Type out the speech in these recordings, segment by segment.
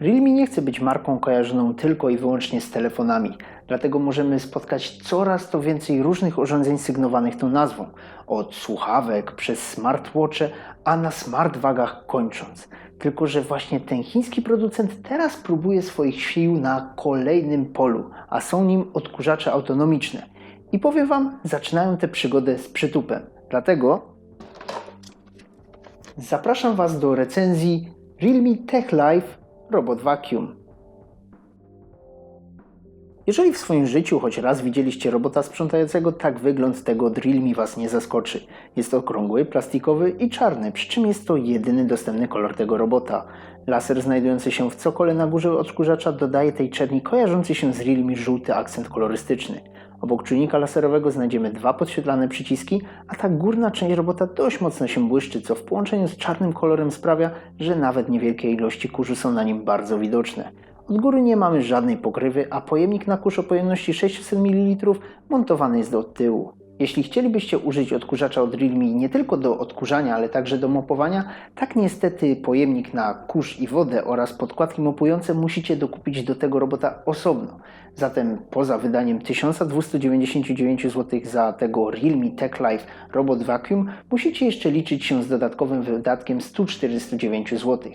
Realme nie chce być marką kojarzoną tylko i wyłącznie z telefonami, dlatego możemy spotkać coraz to więcej różnych urządzeń sygnowanych tą nazwą, od słuchawek przez smartwatche, a na smartwagach kończąc. Tylko, że właśnie ten chiński producent teraz próbuje swoich sił na kolejnym polu, a są nim odkurzacze autonomiczne. I powiem Wam, zaczynają tę przygodę z przytupem. Dlatego zapraszam Was do recenzji Realme Tech Life Robot Vacuum. Jeżeli w swoim życiu choć raz widzieliście robota sprzątającego, tak wygląd tego od Realme Was nie zaskoczy. Jest okrągły, plastikowy i czarny, przy czym jest to jedyny dostępny kolor tego robota. Laser znajdujący się w cokole na górze odkurzacza dodaje tej czerni kojarzący się z Realme żółty akcent kolorystyczny. Obok czujnika laserowego znajdziemy dwa podświetlane przyciski, a ta górna część robota dość mocno się błyszczy, co w połączeniu z czarnym kolorem sprawia, że nawet niewielkie ilości kurzu są na nim bardzo widoczne. Od góry nie mamy żadnej pokrywy, a pojemnik na kurz o pojemności 600 ml montowany jest od tyłu. Jeśli chcielibyście użyć odkurzacza od Realme nie tylko do odkurzania, ale także do mopowania, tak niestety pojemnik na kurz i wodę oraz podkładki mopujące musicie dokupić do tego robota osobno. Zatem poza wydaniem 1299 zł za tego Realme Tech Life Robot Vacuum musicie jeszcze liczyć się z dodatkowym wydatkiem 149 zł.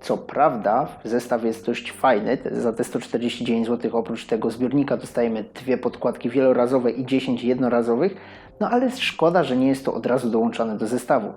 Co prawda, zestaw jest dość fajny. Za te 149 zł oprócz tego zbiornika dostajemy dwie podkładki wielorazowe i 10 jednorazowych, no ale szkoda, że nie jest to od razu dołączane do zestawu.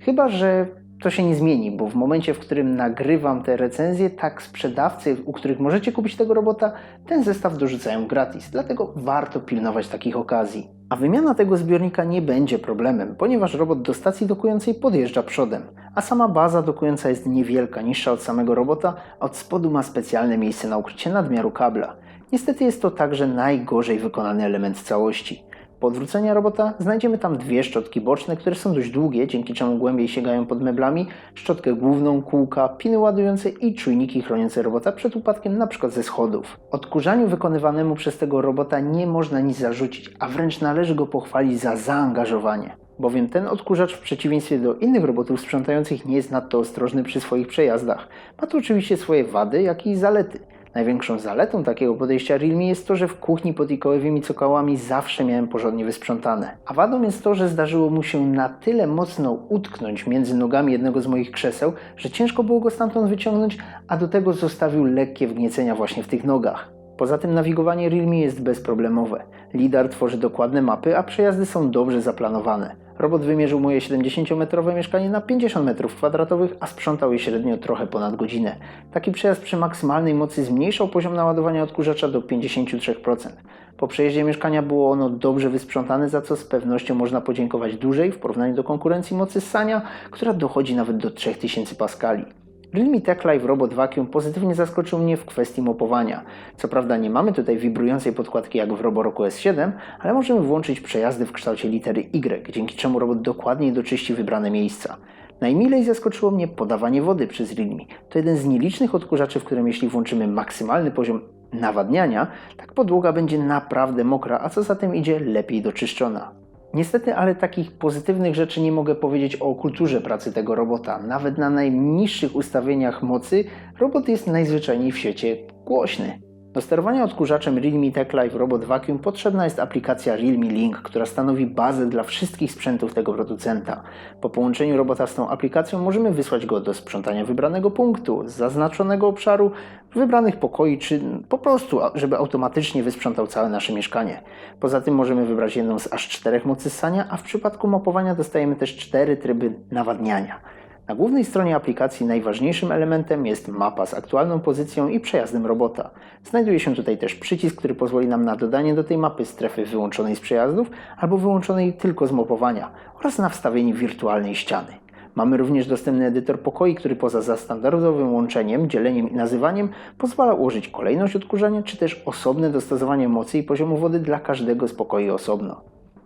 Chyba, że to się nie zmieni, bo w momencie, w którym nagrywam te recenzje, tak sprzedawcy, u których możecie kupić tego robota, ten zestaw dorzucają gratis. Dlatego warto pilnować takich okazji. A wymiana tego zbiornika nie będzie problemem, ponieważ robot do stacji dokującej podjeżdża przodem, a sama baza dokująca jest niewielka, niższa od samego robota, a od spodu ma specjalne miejsce na ukrycie nadmiaru kabla. Niestety jest to także najgorzej wykonany element całości. Po odwróceniu robota znajdziemy tam dwie szczotki boczne, które są dość długie, dzięki czemu głębiej sięgają pod meblami, szczotkę główną, kółka, piny ładujące i czujniki chroniące robota przed upadkiem np. ze schodów. Odkurzaniu wykonywanemu przez tego robota nie można nic zarzucić, a wręcz należy go pochwalić za zaangażowanie. Bowiem ten odkurzacz w przeciwieństwie do innych robotów sprzątających nie jest nadto ostrożny przy swoich przejazdach. Ma to oczywiście swoje wady, jak i zalety. Największą zaletą takiego podejścia Realme jest to, że w kuchni pod ikołowymi cokałami zawsze miałem porządnie wysprzątane. A wadą jest to, że zdarzyło mu się na tyle mocno utknąć między nogami jednego z moich krzeseł, że ciężko było go stamtąd wyciągnąć, a do tego zostawił lekkie wgniecenia właśnie w tych nogach. Poza tym nawigowanie Realme jest bezproblemowe. LIDAR tworzy dokładne mapy, a przejazdy są dobrze zaplanowane. Robot wymierzył moje 70-metrowe mieszkanie na 50 m2, a sprzątał je średnio trochę ponad godzinę. Taki przejazd przy maksymalnej mocy zmniejszał poziom naładowania odkurzacza do 53%. Po przejeździe mieszkania było ono dobrze wysprzątane, za co z pewnością można podziękować dłużej w porównaniu do konkurencji mocy ssania, która dochodzi nawet do 3000 paskali. Realme Tech Live Robot Vacuum pozytywnie zaskoczył mnie w kwestii mopowania. Co prawda nie mamy tutaj wibrującej podkładki jak w Roboroku S7, ale możemy włączyć przejazdy w kształcie litery Y, dzięki czemu robot dokładniej doczyści wybrane miejsca. Najmilej zaskoczyło mnie podawanie wody przez Realme. To jeden z nielicznych odkurzaczy, w którym jeśli włączymy maksymalny poziom nawadniania, tak podłoga będzie naprawdę mokra, a co za tym idzie lepiej doczyszczona. Niestety, ale takich pozytywnych rzeczy nie mogę powiedzieć o kulturze pracy tego robota. Nawet na najniższych ustawieniach mocy robot jest najzwyczajniej w świecie głośny. Do sterowania odkurzaczem Realme Tech Live Robot Vacuum potrzebna jest aplikacja Realme Link, która stanowi bazę dla wszystkich sprzętów tego producenta. Po połączeniu robota z tą aplikacją możemy wysłać go do sprzątania wybranego punktu, zaznaczonego obszaru, wybranych pokoi, czy po prostu, żeby automatycznie wysprzątał całe nasze mieszkanie. Poza tym możemy wybrać jedną z aż czterech mocy ssania, a w przypadku mopowania dostajemy też cztery tryby nawadniania. Na głównej stronie aplikacji najważniejszym elementem jest mapa z aktualną pozycją i przejazdem robota. Znajduje się tutaj też przycisk, który pozwoli nam na dodanie do tej mapy strefy wyłączonej z przejazdów albo wyłączonej tylko z mopowania oraz na wstawienie wirtualnej ściany. Mamy również dostępny edytor pokoi, który poza za standardowym łączeniem, dzieleniem i nazywaniem pozwala ułożyć kolejność odkurzania, czy też osobne dostosowanie mocy i poziomu wody dla każdego z pokoi osobno.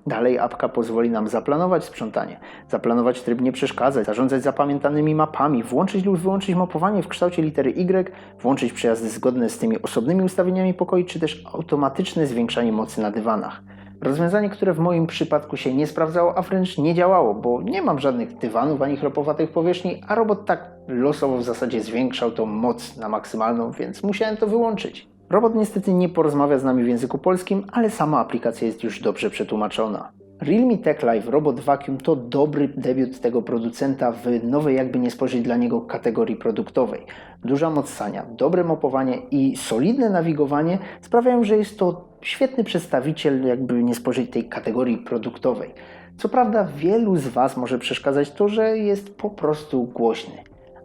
Dalej apka pozwoli nam zaplanować sprzątanie, zaplanować tryb nie przeszkadzać, zarządzać zapamiętanymi mapami, włączyć lub wyłączyć mapowanie w kształcie litery Y, włączyć przejazdy zgodne z tymi osobnymi ustawieniami pokoi, czy też automatyczne zwiększanie mocy na dywanach. Rozwiązanie, które w moim przypadku się nie sprawdzało, a wręcz nie działało, bo nie mam żadnych dywanów ani chropowatych powierzchni, a robot tak losowo w zasadzie zwiększał tą moc na maksymalną, więc musiałem to wyłączyć. Robot niestety nie porozmawia z nami w języku polskim, ale sama aplikacja jest już dobrze przetłumaczona. Realme Tech Live Robot Vacuum to dobry debiut tego producenta w nowej, jakby nie spojrzeć dla niego, kategorii produktowej. Duża moc sania, dobre mopowanie i solidne nawigowanie sprawiają, że jest to świetny przedstawiciel, jakby nie spojrzeć tej kategorii produktowej. Co prawda, wielu z Was może przeszkadzać to, że jest po prostu głośny.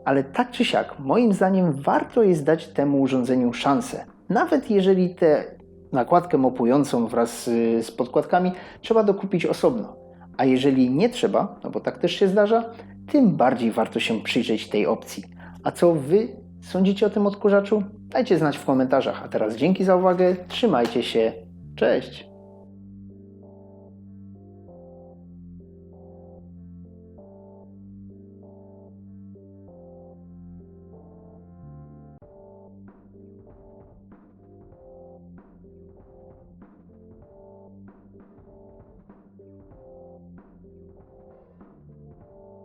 Ale tak czy siak, moim zdaniem warto jest dać temu urządzeniu szansę. Nawet jeżeli tę nakładkę mopującą wraz z podkładkami trzeba dokupić osobno. A jeżeli nie trzeba, no bo tak też się zdarza, tym bardziej warto się przyjrzeć tej opcji. A co Wy sądzicie o tym odkurzaczu? Dajcie znać w komentarzach. A teraz dzięki za uwagę, trzymajcie się, cześć!